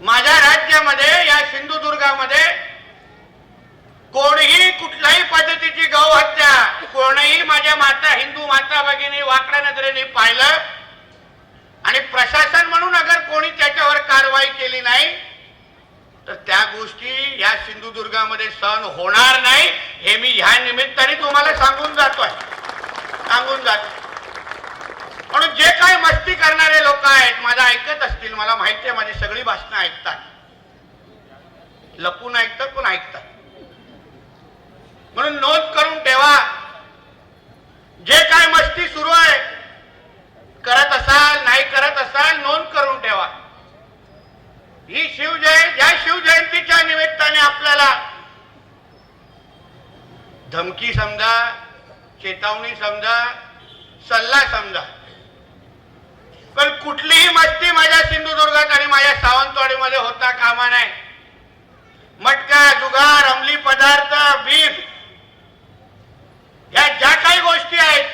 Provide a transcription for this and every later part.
माझ्या राज्यामध्ये या सिंधुदुर्गामध्ये कोणीही कुठल्याही पद्धतीची गौ हत्या कोणीही माझ्या माता हिंदू माता भगिनी वाकड्या नजरेने पाहिलं. आणि प्रशासन म्हणून अगर कोणी त्याच्यावर कारवाई केली नाही तर त्या गोष्टी या सिंधुदुर्गामध्ये सहन होणार नाही हे मी ह्या निमित्ताने तुम्हाला सांगून जातो म्हणून जे काही मस्ती करणारे लोक आहेत. माझं ऐकत असतील मला माहिती आहे माझी सगळी भाषणं ऐकतात. लपून ऐकतात पण ऐकतात. म्हणून नोंद करून ठेवा. जे काय मस्ती सुरू आहे करत असाल नाही करत असाल नोंद करून ठेवा. ही शिवजयंती या शिवजयंतीच्या निमित्ताने आपल्याला धमकी समजा चेतावणी समजा सल्ला समजा. कुठलीही मस्ती माझ्या सिंधुदुर्गात आणि माझ्या सावंतवाडीमध्ये होता कामा नाही मटका जुगार अंमली पदार्थ बीफ या ज्या काही गोष्टी आहेत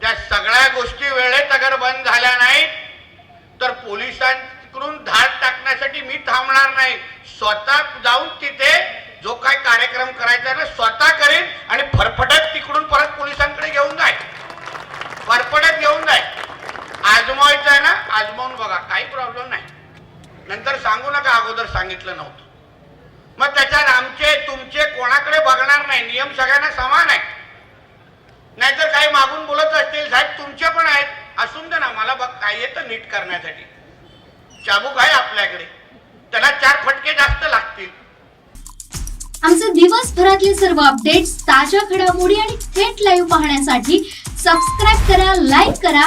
त्या सगळ्या गोष्टी वेळेत अगर बंद झाल्या नाहीत तर पोलिसांकडून धाड टाकण्यासाठी मी थांबणार नाही. स्वतः जाऊन तिथे जो काय कार्यक्रम करायचा आहे ना स्वतः करेन आणि फरफटत तिकडून परत पोलिसांकडे घेऊन जाय फरफटत घेऊन जाय आजमावायचं आहे ना आजमावून बघा काही प्रॉब्लेम नाही नंतर सांगू नका अगोदर सांगितलं नव्हतं. मग त्याच्यात आमचे तुमचे कोणाकडे बघणार नाही नियम सगळ्यांना समान आहे नाहीतर काही मागून बोलत असतील साहेब तुमचे पण आहेत. असून दे ना मला बघ काय येतं नीट करण्यासाठी. चाबूक आहे आपल्याकडे. त्याला चार फटके जास्त लागतील. आमचे दिवसभरातले सर्व अपडेट्स ताज्या घडामोडी आणि थेट लाईव्ह पाहण्यासाठी सबस्क्राईब करा लाईक करा